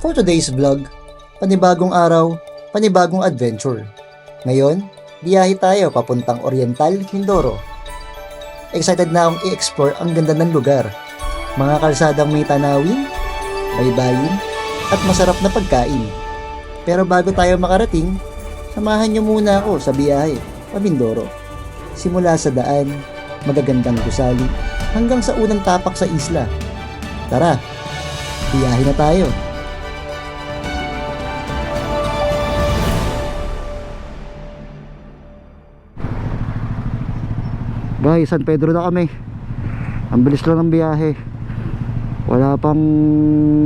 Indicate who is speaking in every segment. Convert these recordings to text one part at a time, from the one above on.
Speaker 1: For today's vlog, panibagong araw, panibagong adventure. Ngayon, biyahe tayo papuntang Oriental, Mindoro. Excited na akong i-explore ang ganda ng lugar. Mga kalsadang may tanawin, baybayin, at masarap na pagkain. Pero bago tayo makarating, samahan niyo muna ako sa biyahe pa Mindoro. Simula sa daan, magagandang gusali, hanggang sa unang tapak sa isla. Tara, biyahe na tayo. Guys, San Pedro na kami. Ang bilis lang ng biyahe. Wala pang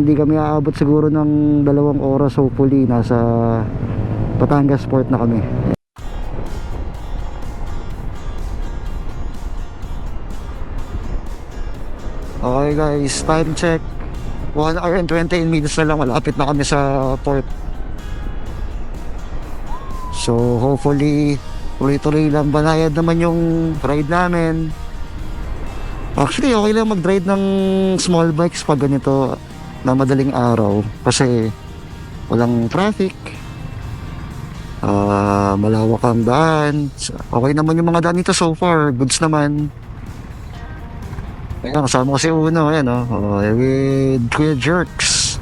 Speaker 1: hindi kami aabot siguro ng dalawang oras hopefully nasa Batangas Port na kami. Okay guys, time check. 1 hour and 28 minutes na lang malapit na kami sa port. So hopefully tuloy-tuloy lang banayad naman yung ride namin. Actually, okay lang mag-ride ng small bikes pag ganito na madaling araw kasi walang traffic. Ah, malawak ang daan. Okay naman yung mga daan nito so far. Goods naman. Ayan, kasama ko si Uno. Ayan, oh. oh with Kuya Jerks.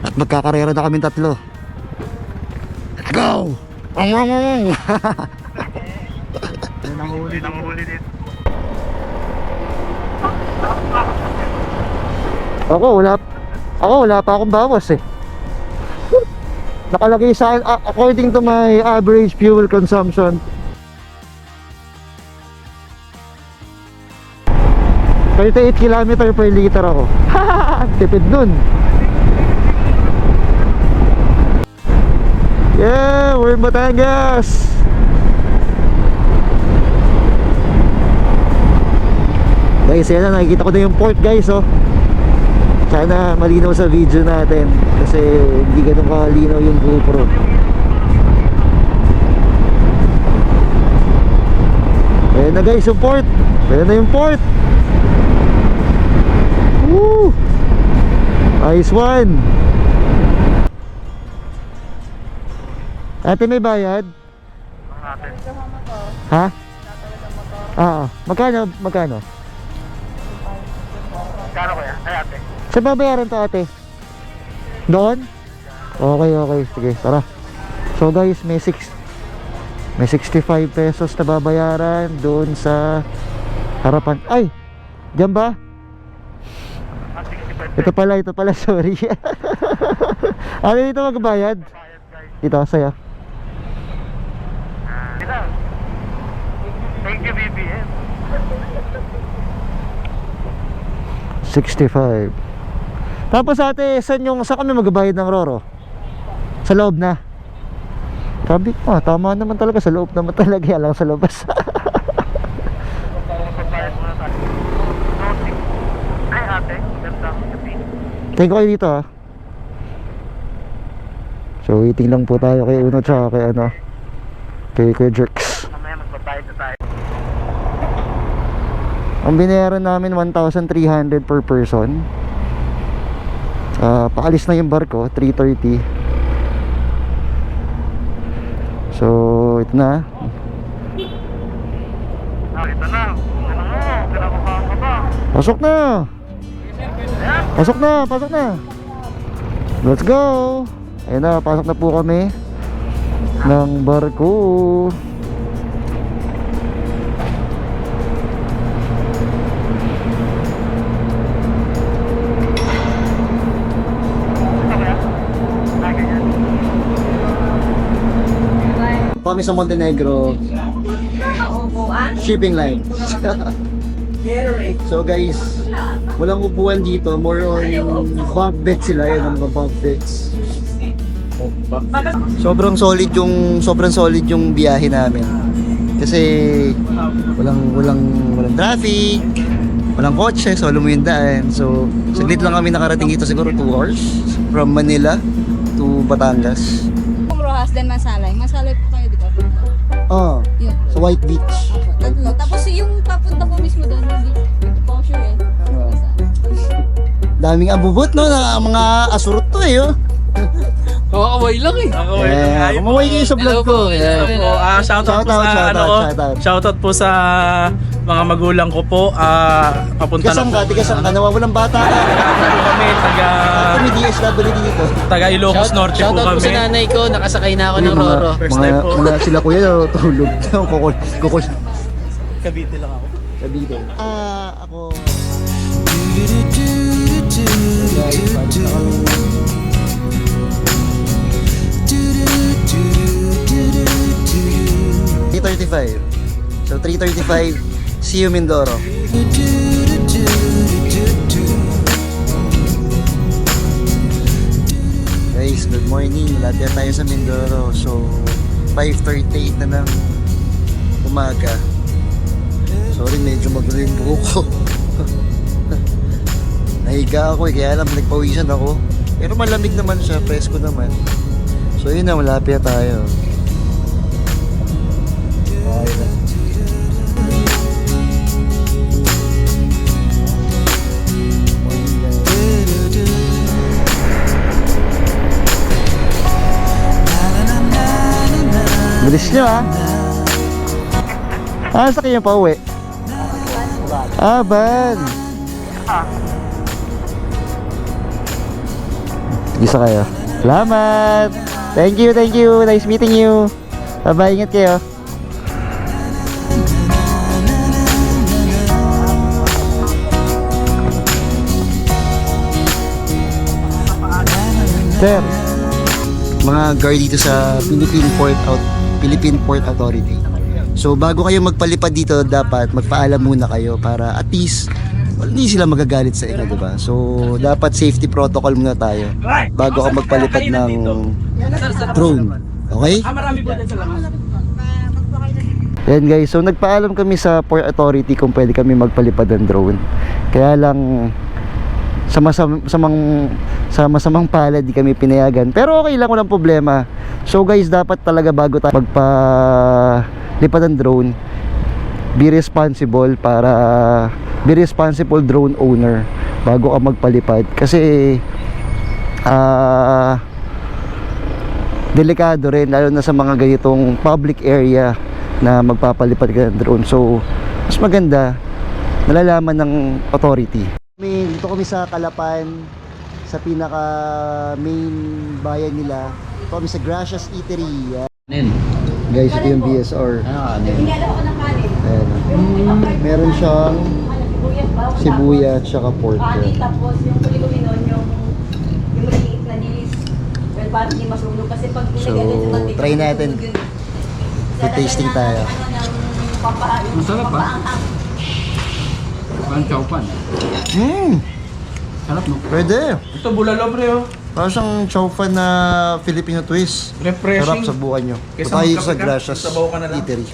Speaker 1: At magkakarera na kami tatlo. Let's go! Ang ang ang!
Speaker 2: Nanguhuli, nanguhuli din.
Speaker 1: Ako, wala, ako, wala pa akong bawas eh. Nakalagay sa according to my average fuel consumption, 38 km per liter ako. Tipid nun. Yeah, we're in Batangas. Guys, yan na, nakikita ko na yung port guys, oh. Sana malinaw sa video natin kasi hindi ganun kalinaw yung GoPro. Ayan na guys, yung port. Ayan na yung port. Woo! Nice one. Ate, may bayad?
Speaker 2: Natin.
Speaker 1: Ha? Ah, magkano? Magkano?
Speaker 2: Kano kaya? Ay ate.
Speaker 1: Saan babayaran to ate? Doon? Okay, okay. Sige, tara. So guys, may 6 may 65 pesos na babayaran doon sa harapan. Ay! Diyan ba?
Speaker 2: Ah, 65
Speaker 1: Ito pala, ito pala, sorry. ano dito magbayad?
Speaker 2: Bayad guys.
Speaker 1: Dito, saya.
Speaker 2: Ah, Sila. Thank you BBM.
Speaker 1: 65. Tapos ate, saan yung, saan kami magbayad ng Roro? Sa loob na. Sabi ko, ah, tama naman talaga, sa loob naman talaga, yan lang sa labas. Thank you kayo dito ah. So waiting lang po tayo kay Uno tsaka kay ano kay Kuya Jerks.
Speaker 2: Mamaya magbabayad na tayo.
Speaker 1: Ang binayaran namin 1,300 per person. Ah, paalis na yung barko 3:30. So ito na.
Speaker 2: Ah, ito na. Ano?
Speaker 1: Pasok na. Pasok na, pasok na. Let's go. Ayun na, pasok na po kami ng barko. Kami sa Montenegro shipping line. so guys, walang upuan dito, more on bunk bed sila, yan ang mga bunk beds. Sobrang solid yung sobrang solid yung biyahe namin. Kasi walang walang walang traffic, walang kotse, so alam mo yung daan. So saglit lang kami nakarating dito siguro 2 hours from Manila to Batangas.
Speaker 3: Rojas, Masalay. Masalay
Speaker 1: White Beach.
Speaker 3: Tatlo. Tapos yung papunta po mismo doon, hindi. Po ako sure eh.
Speaker 1: Oo.
Speaker 2: Daming abubot, no? Na mga asurot to eh, oh.
Speaker 4: Kakaway lang eh.
Speaker 2: Eh, kumaway kayo sa vlog ko. Yeah.
Speaker 5: po, ah shoutout po sa
Speaker 2: shoutout,
Speaker 5: ano ko.
Speaker 2: shoutout.
Speaker 5: Shoutout po sa mga magulang ko po. Ah papunta
Speaker 2: Tigasang
Speaker 5: na
Speaker 2: ka,
Speaker 5: po.
Speaker 2: tigasang ka, nawawalang bata ka.
Speaker 5: Ano kami taga
Speaker 2: Kami DSWD dito.
Speaker 5: taga Ilocos Norte po
Speaker 4: Shoutout po
Speaker 5: kami.
Speaker 4: sa nanay ko, nakasakay na ako ng
Speaker 2: mga,
Speaker 4: Roro.
Speaker 5: First
Speaker 2: mga,
Speaker 5: time po.
Speaker 2: mga sila kuya natutulog. Kukul, kukul.
Speaker 5: Cavite lang ako.
Speaker 2: Cavite. Ah, ako. Na kami? 335. So 335, see you Mindoro. Guys, good morning. Na tayo sa Mindoro. So 5.38 na ng umaga. Sorry, medyo magulo yung buho ko. Nahiga ako eh, kaya lang nagpawisan ako. Pero malamig naman siya, presko naman. So yun na, malapit tayo. Okay na. Bilis nyo ah. Ah, sa kayo pa uwi? Ah, van. Isa kayo. Salamat! Thank you, thank you. Nice meeting you. Bye-bye, ingat kayo. Sir, mga guard dito sa Philippine Port Out Philippine Port Authority. So bago kayo magpalipad dito, dapat magpaalam muna kayo para at least hindi sila magagalit sa inyo, 'di ba? So dapat safety protocol muna tayo bago ka magpalipad ng drone. Okay? Yan guys, so nagpaalam kami sa Port Authority kung pwede kami magpalipad ng drone. Kaya lang sa masam, samang sa masamang palad di kami pinayagan. Pero okay lang, walang problema. So guys, dapat talaga bago tayo magpalipad ng drone, be responsible para be responsible drone owner bago ka magpalipad kasi ah delikado rin lalo na sa mga ganitong public area na magpapalipad ka ng drone. So mas maganda nalalaman ng authority. Dito kami sa Kalapan sa pinaka main bayan nila kami sa Gracias Eatery Yan.
Speaker 4: Nen.
Speaker 2: guys ito yung BSR
Speaker 4: Ano ka, Nen?
Speaker 2: Ayan. meron siyang sibuyas at saka pork
Speaker 6: Ani, tapos yung kuligumi nun, yung, yung maliit na dilis. Well, parang hindi masunog kasi pag
Speaker 2: So,
Speaker 6: nilagyan din sa mantika,
Speaker 2: try natin.
Speaker 6: masunog yun.
Speaker 2: Food tasting
Speaker 6: Sa
Speaker 2: tayo.
Speaker 6: Ano,
Speaker 4: Masarap, ah.
Speaker 6: papaanghang.
Speaker 4: Parang chowpan.
Speaker 2: mm,
Speaker 4: Sarap no?
Speaker 2: pwede
Speaker 5: Ito bulalo pre oh.
Speaker 2: Parang siyang chow na Filipino twist
Speaker 5: Refreshing.
Speaker 2: Sarap sa buhay nyo.
Speaker 5: Kaysa
Speaker 2: Punta kayo
Speaker 5: magkape
Speaker 2: sa
Speaker 5: ka,
Speaker 2: Gracias
Speaker 5: sabaw ka na lang.
Speaker 2: Eatery.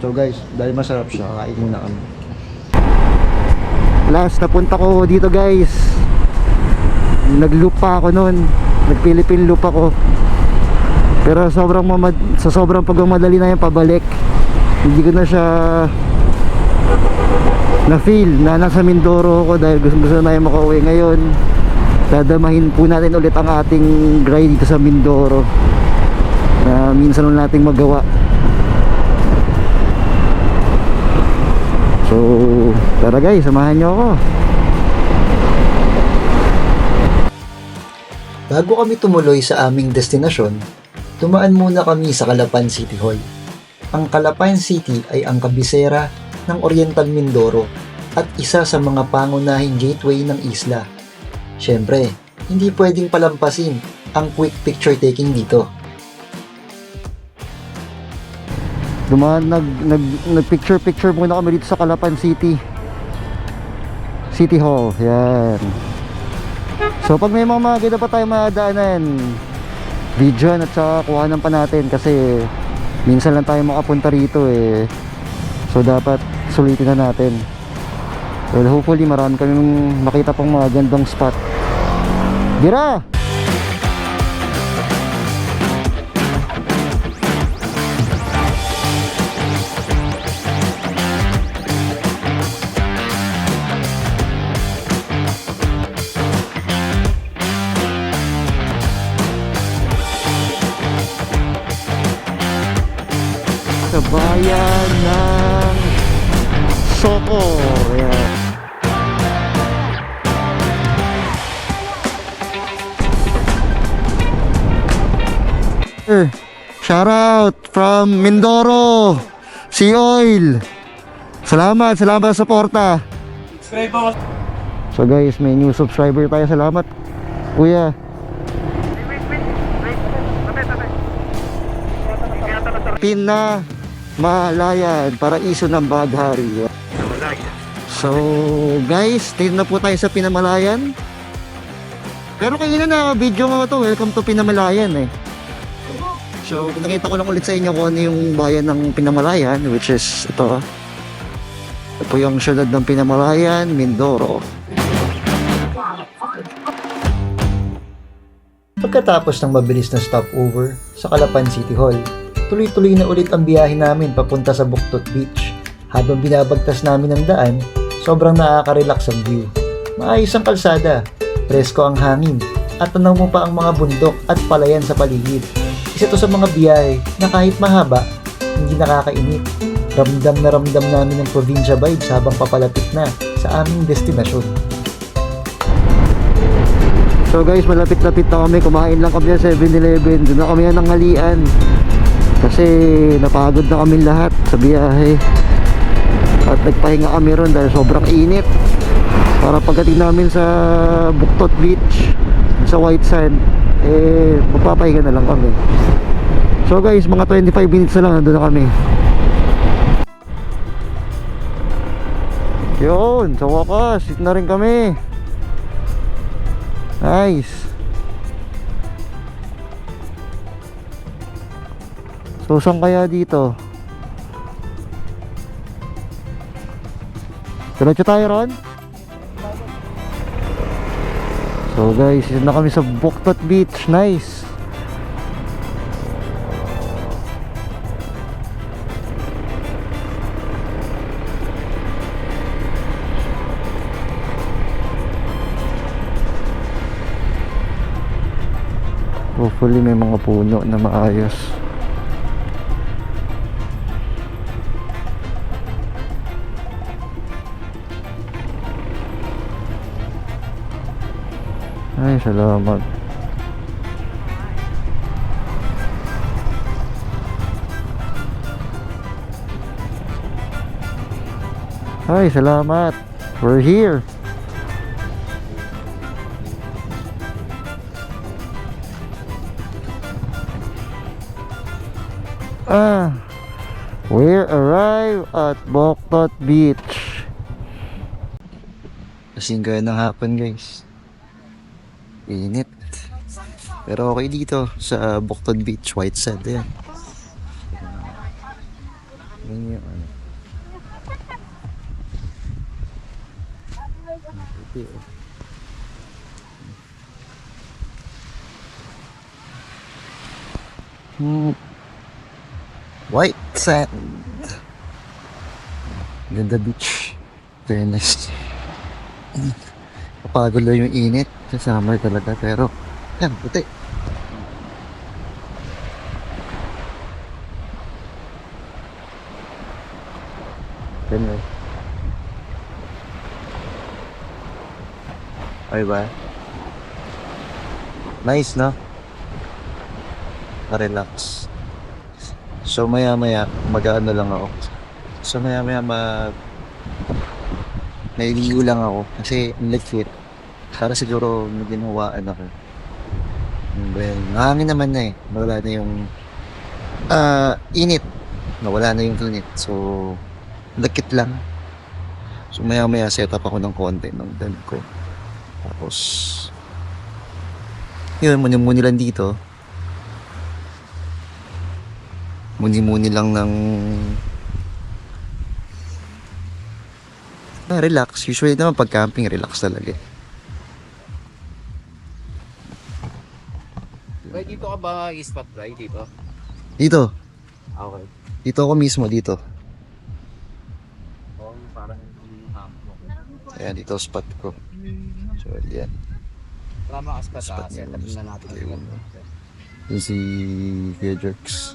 Speaker 2: So guys, dahil masarap siya, kain muna kami. Last napunta ko dito guys. Nag-loop pa ako noon. Nag-Philippine loop ako. Pero sobrang mamad sa sobrang pagmamadali na yung pabalik. Hindi ko na siya na feel na nasa Mindoro ako dahil gusto gusto na yung makauwi ngayon dadamahin po natin ulit ang ating ride dito sa Mindoro na minsan lang nating magawa so tara guys samahan nyo ako Bago kami tumuloy sa aming destinasyon, tumaan muna kami sa Calapan City Hall. Ang Calapan City ay ang kabisera ng Oriental Mindoro at isa sa mga pangunahing gateway ng isla. Siyempre, hindi pwedeng palampasin ang quick picture taking dito. Dumaan, nag, nag, nag picture picture muna kami dito sa Calapan City. City Hall, yan. So pag may mga maganda pa tayo madaanan, video at saka kuhanan pa natin kasi minsan lang tayo makapunta rito eh. So dapat sulitin na natin. Well, hopefully marami kaming makita pang mga gandang spot. Dira! sa bayan ng Soko. Sir, from Mindoro, Sea Oil. Salamat, salamat sa
Speaker 5: ako.
Speaker 2: So guys, may new subscriber tayo. Salamat. Kuya.
Speaker 1: Tabi.
Speaker 2: Pina Malayan, paraiso ng Baghari. So guys, tingnan na po tayo sa Pinamalayan. Pero kayo na video nga to, welcome to Pinamalayan eh. So nakita ko lang ulit sa inyo kung ano yung bayan ng Pinamalayan, which is ito. Ito po yung syudad ng Pinamalayan, Mindoro. Pagkatapos ng mabilis na stopover sa Calapan City Hall, tuloy-tuloy na ulit ang biyahe namin papunta sa Buktot Beach. Habang binabagtas namin ang daan, sobrang nakaka-relax ang view. Maayos ang kalsada, presko ang hangin, at tanaw mo pa ang mga bundok at palayan sa paligid. Isa to sa mga biyahe na kahit mahaba, hindi nakakainit. Ramdam na ramdam namin ang probinsya vibes habang papalapit na sa aming destinasyon. So guys, malapit-lapit na kami. Kumain lang kami sa 7-Eleven. Doon na kami ng halian. Kasi napagod na kami lahat sa biyahe. At nagpahinga kami ron dahil sobrang init. Para pagdating namin sa Buktot Beach, sa White Sand, eh, magpapahinga na lang kami. So guys, mga 25 minutes na lang, nandun na kami. Yun, sa wakas, sit na rin kami. Nice. So, saan kaya dito? Diretso tayo ron? So guys, dito na kami sa Buktot Beach. Nice. Hopefully may mga puno na maayos. Salamat. Ay, salamat. We're here. Ah, we arrive at Boktot Beach. Kasing gaya ng hapon guys. Init. Pero okay dito sa Boktot Beach, White Sand. Ayan. Yan yung ano. Puti, oh. Hmm. White sand. Ganda beach. Very nice. Lang yung init. Sa summer talaga. Pero, yan, puti. Anyway. Ay ba? Nice, no? Na-relax. So maya maya mag-ano lang ako. So maya maya mag Naliligo lang ako kasi ang likit. Para siguro may ginawaan ako. Well, hangin naman na eh. Nawala na yung ah init. Nawala na yung init. So, lakit lang. So maya maya set up ako ng konti ng dam ko. Tapos, yun, muni-muni lang dito. Muni-muni lang ng na relax. Usually naman pag camping, relax talaga. eh.
Speaker 4: Right, dito ka ba spot right dito?
Speaker 2: Dito.
Speaker 4: Okay.
Speaker 2: Dito ako mismo, dito.
Speaker 4: Oh, parang.
Speaker 2: Ayan, dito spot ko. So, yan.
Speaker 4: Tama ka spot
Speaker 2: Spot
Speaker 4: ah. Set up na natin yung
Speaker 2: Yun si Kuya Jerks.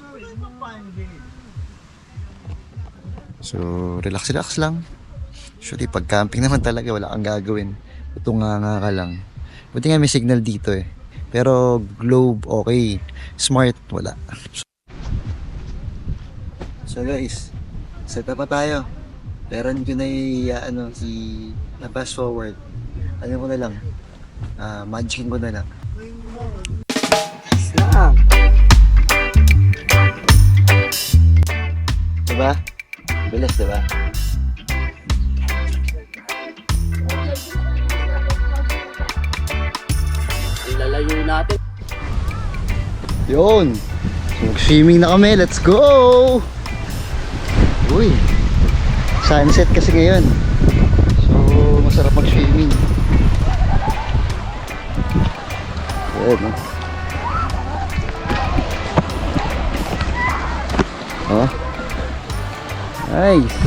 Speaker 2: So, relax-relax lang. Usually, pag camping naman talaga, wala kang gagawin. Ito nga nga ka lang. Buti nga may signal dito eh. Pero globe, okay. Smart, wala. So guys, set up pa tayo. Meron ko na i- ano, si na fast forward. Ano ko na lang. Ah, magicin ko na lang. Snap! Diba? Bilis, diba?
Speaker 4: Natin.
Speaker 2: Yun! Mag-swimming na kami, let's go! Uy! Sunset kasi ngayon. So, masarap mag-swimming. Ayan? Oh. Nice!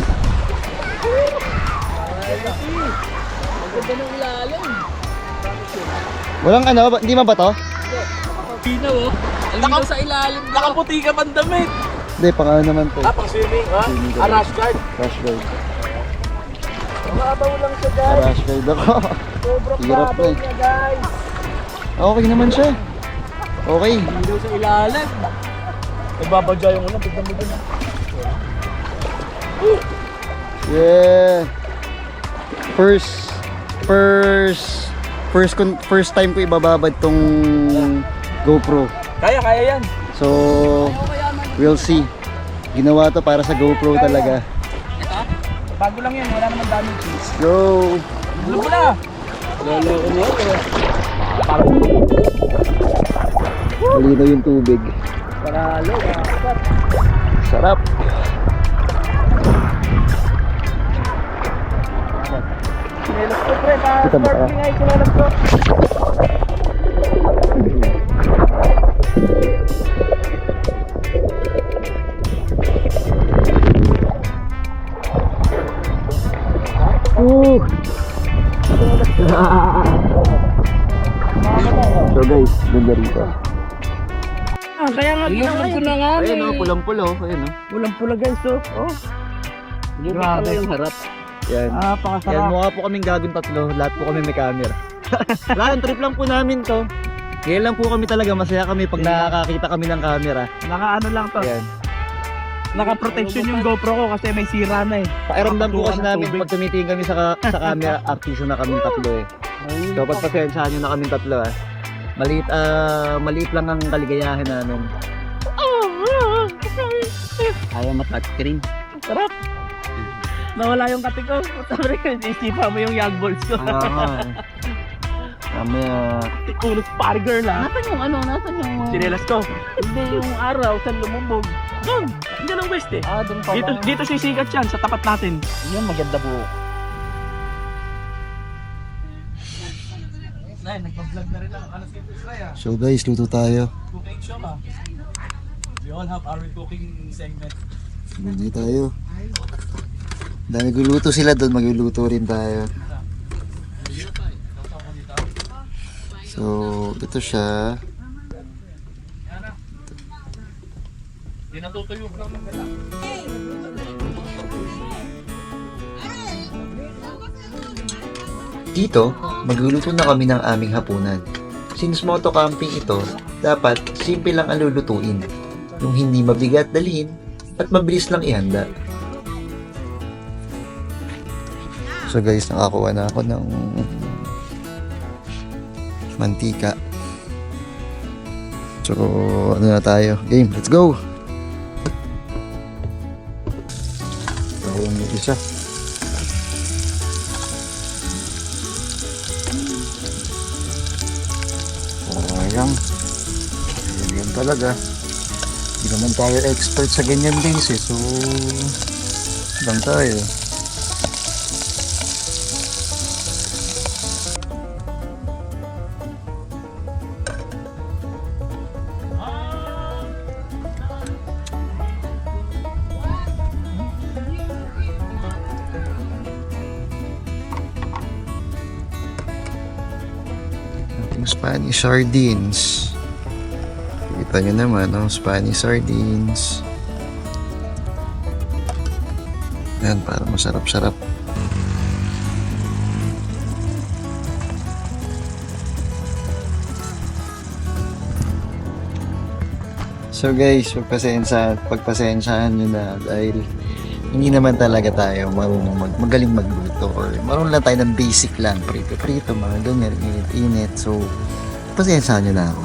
Speaker 2: Walang ano, ba- hindi mabato?
Speaker 5: Pinaw oh. Naka, sa ilalim. Nakaputi ka pang damit.
Speaker 2: Hindi, pang ano naman to.
Speaker 5: Ah, pang swimming ha?
Speaker 2: Swimming
Speaker 5: Ah, rash guard.
Speaker 2: Rush ride.
Speaker 5: Mababaw lang siya guys.
Speaker 2: Rush ride ako.
Speaker 5: Sobrang
Speaker 2: Hirap
Speaker 5: babaw
Speaker 2: eh.
Speaker 5: niya guys.
Speaker 2: Okay naman siya. Okay.
Speaker 5: Hindi daw sa ilalim. Nagbabadya yung ulan. Tignan mo dun ah.
Speaker 2: Yeah. First first first con- first time ko ibababad tong GoPro.
Speaker 5: Kaya, kaya yan.
Speaker 2: So we'll see. Ginawa to para sa GoPro talaga.
Speaker 5: Bago lang yan. Wala naman damage.
Speaker 2: Let's go.
Speaker 5: Ano mo na? Lalo ko mo.
Speaker 2: Malinaw yung tubig.
Speaker 5: Paralo.
Speaker 2: Sarap. Kita ba? Woo! so guys, ganda rito.
Speaker 5: Ah, kaya nga ginawa ko na nga.
Speaker 2: Ayun oh, pulang-pulo. Ayun oh.
Speaker 5: Pulang pula guys oh. Oh. Grabe.
Speaker 4: yung harap.
Speaker 2: Yan.
Speaker 5: Ah,
Speaker 2: Yan,
Speaker 5: pakasarap.
Speaker 2: mukha po kaming gagawin tatlo. Lahat po kami may camera. Lahat, trip lang po namin to. Kaya lang po kami talaga, masaya kami pag nakakakita kami ng camera.
Speaker 5: Naka ano lang to.
Speaker 2: Yan.
Speaker 5: Naka-protection yung GoPro ko kasi may sira na eh.
Speaker 2: Pakiramdam po kasi namin pag tumitingin kami sa, ka- sa camera, artiso na kaming tatlo eh. So pagpasensyahan nyo na kaming tatlo ah. Maliit, ah, maliit lang ang kaligayahan namin.
Speaker 4: Ayaw matouchscreen.
Speaker 5: Sarap. Nawala yung kati ko. Sabi ko, isipa mo yung young balls ko.
Speaker 2: Ah, Mamaya,
Speaker 5: Ulos party girl ah.
Speaker 3: Nasaan yung ano? Nasaan yung...
Speaker 5: Sinelas ko. Hindi yung araw sa lumubog. Doon. Hindi ng west eh.
Speaker 4: Ah, doon
Speaker 5: Dito, dito sisikat yan sa tapat natin.
Speaker 4: Yan, maganda po.
Speaker 5: Nay, nagpa-vlog na rin ang ano si Israel.
Speaker 2: so guys, luto tayo.
Speaker 5: Cooking show ah. We all have our cooking segment.
Speaker 2: Hindi tayo. Dahil nagluluto sila doon, magluluto rin tayo. So, ito siya.
Speaker 5: Hindi natutuyo lang.
Speaker 2: Dito, magluluto na kami ng aming hapunan. Since moto camping ito, dapat simple lang ang lulutuin. Yung hindi mabigat dalhin at mabilis lang ihanda. So guys, nakakuha na ako ng mantika. So, ano na tayo? Game, let's go! Ako yung isa. Sayang. Ganyan talaga. Hindi naman tayo expert sa ganyan things eh. So, lang tayo. Sardines. Kita nyo naman, oh, Spanish sardines. Yan, para masarap-sarap. So guys, pagpasensya, pagpasensyahan nyo na dahil hindi naman talaga tayo marunong mag, magaling magluto or marunong lang tayo ng basic lang, prito-prito, mga ganyan, init-init. So, pasensyahan nyo na ako.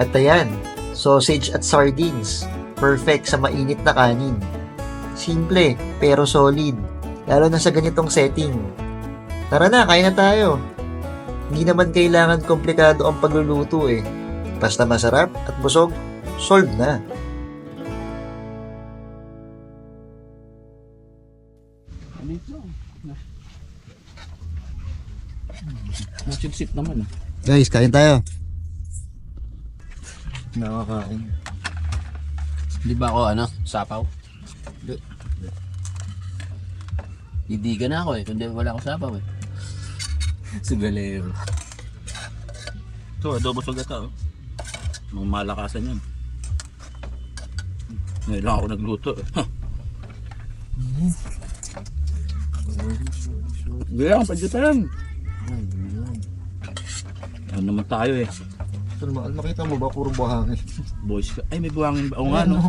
Speaker 2: At ayan, sausage at sardines. Perfect sa mainit na kanin. Simple, pero solid. Lalo na sa ganitong setting. Tara na, kain na tayo. Hindi naman kailangan komplikado ang pagluluto eh. Basta masarap at busog, solved na.
Speaker 4: Nasipsip naman.
Speaker 2: Guys, kain tayo. Nakakain.
Speaker 4: Di ba ako ano, sapaw? Didigan na ako eh, kundi wala ako sapaw eh. Sugalero.
Speaker 7: Ito, adobo sa gata, oh. Mga malakasan yan. Ngayon lang ako nagluto. eh. Hindi lang. Ano naman tayo eh.
Speaker 2: Ito naman, makita mo ba, puro buhangin.
Speaker 7: Boys ka. Ay, may buhangin ba? Oo nga, no?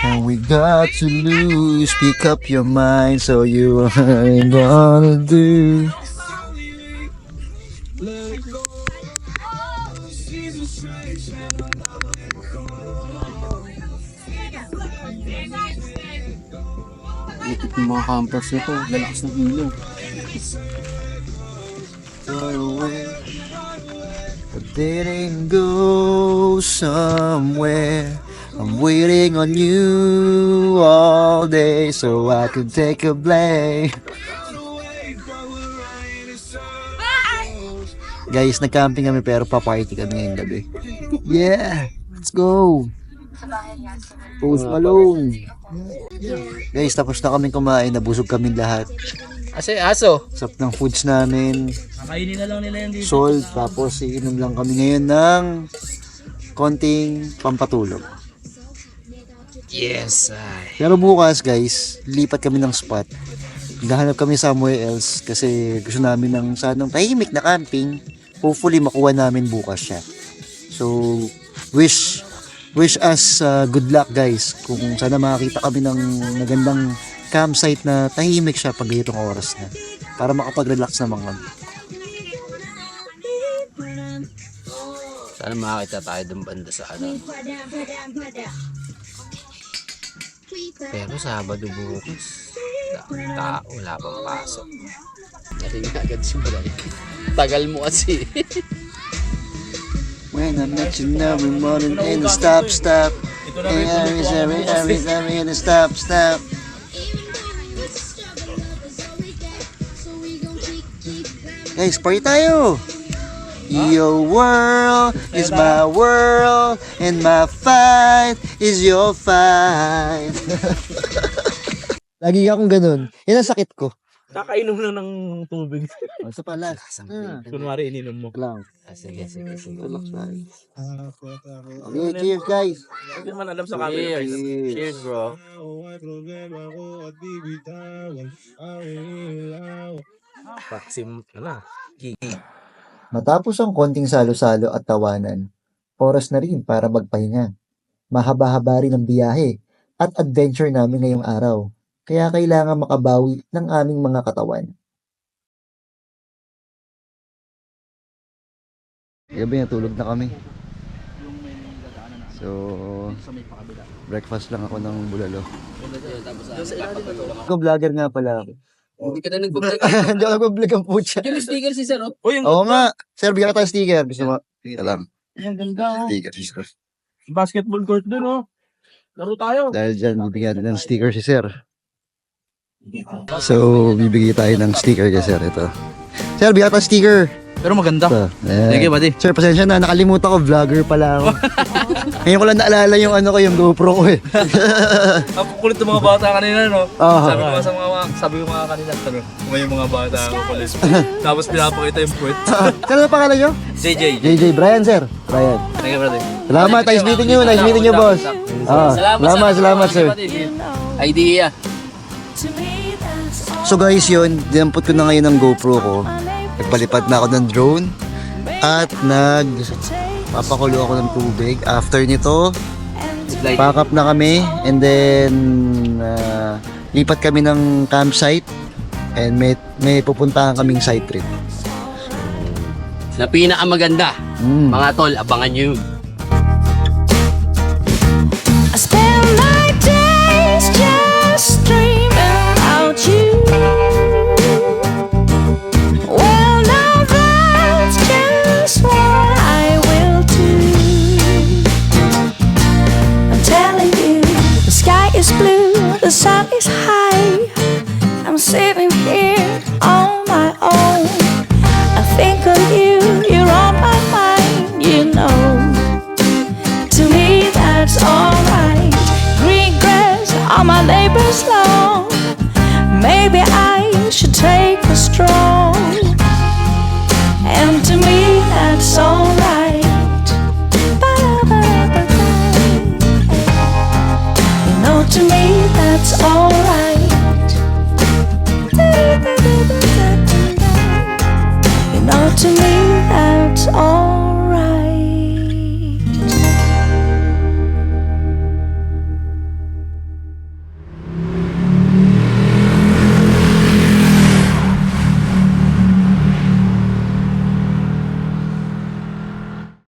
Speaker 2: And we got to lose, pick up your mind, so you ain't gonna do.
Speaker 4: Ikot yung mga campers nito, lalakas ng ilaw.
Speaker 2: Didn't go somewhere. I'm waiting on you all day so I can take a blame. Guys, nag-camping kami pero pa-party kami ngayong gabi. Yeah! Let's go! Post Malone! Guys, tapos na kami kumain. Nabusog kami lahat.
Speaker 4: Ase, aso!
Speaker 2: Sarap ng foods namin.
Speaker 5: Kakainin na lang nila yan dito.
Speaker 2: Salt. Tapos iinom lang kami ngayon ng konting pampatulog.
Speaker 4: Yes, ay.
Speaker 2: Pero bukas guys, lipat kami ng spot. Gahanap kami somewhere else kasi gusto namin ng sanang tahimik na camping. Hopefully makuha namin bukas siya. So, wish wish us uh, good luck guys kung sana makakita kami ng magandang campsite na tahimik siya pag ganitong oras na para makapag-relax naman kami.
Speaker 4: Sana makakita tayo dun banda sa ano. Pero Sabado bukas, tao, wala pang pasok. Kasi nga agad si. Tagal mo kasi.
Speaker 2: When I met you every morning in the stop stop.
Speaker 5: Ito na rin
Speaker 2: Every, every, every, every, in the stop stop. Guys, party tayo! Your world is my world and my fight is your fight. Lagi akong ganun. Yan ang sakit ko.
Speaker 5: Kakainom lang ng tubig.
Speaker 2: Sa pala.
Speaker 5: Kunwari, ininom mo.
Speaker 2: Lang.
Speaker 4: Ah, sige, sige, sige.
Speaker 2: Okay, cheers guys.
Speaker 5: Hindi naman alam sa camera.
Speaker 4: Cheers. Cheers, bro.
Speaker 5: Maxim, ano
Speaker 2: Matapos ang konting salo-salo at tawanan, oras na rin para magpahinga. Mahaba-haba rin ang biyahe at adventure namin ngayong araw, kaya kailangan makabawi ng aming mga katawan. Gabi natulog na kami. So, breakfast lang ako ng bulalo. Ako vlogger nga pala ako.
Speaker 4: Hindi ka na nag-vlog.
Speaker 2: Hindi ako nag-vlog ang putya.
Speaker 4: Yung sticker si Sir, oh.
Speaker 5: Yung
Speaker 2: Oo nga. Sir, bigyan ka tayo sticker. Gusto mo? Alam.
Speaker 5: ang ganda oh.
Speaker 2: Sticker, sticker.
Speaker 5: Basketball court dun oh. Laro tayo.
Speaker 2: Dahil dyan, bibigyan natin ng sticker si Sir. So, bibigay tayo ng sticker kay sir. Ito. Sir, bigyan ng sticker.
Speaker 4: Pero maganda.
Speaker 2: Ito. Ayan.
Speaker 4: Sige, buddy.
Speaker 2: Sir, pasensya na. Nakalimutan ko. Vlogger pala ako. Ngayon ko lang naalala yung ano ko, yung GoPro ko eh.
Speaker 4: Ang kulit ng mga bata kanina, no?
Speaker 2: Ah.
Speaker 4: sabi ko nga sa mga, sabi ko mga kanina, tanong, kung may mga bata ako kulit. Tapos pinapakita yung puwet.
Speaker 2: Sino na pangalan nyo?
Speaker 4: JJ.
Speaker 2: JJ. Brian, sir. Brian.
Speaker 4: Thank you, brother.
Speaker 2: Salamat. Nice meeting you. Nice meeting you, boss. Ah, salamat, salamat, sir.
Speaker 4: Idea.
Speaker 2: So guys, yun, dinampot ko na ngayon ng GoPro ko. Nagpalipad na ako ng drone. At nag papakulo ako ng tubig. After nito, pack up na kami. And then, ah, lipat kami ng campsite. And may, may pupuntahan kaming site trip.
Speaker 4: Na pinakamaganda.
Speaker 2: Mm.
Speaker 4: Mga tol, abangan nyo yun.
Speaker 8: I spend the sun is high.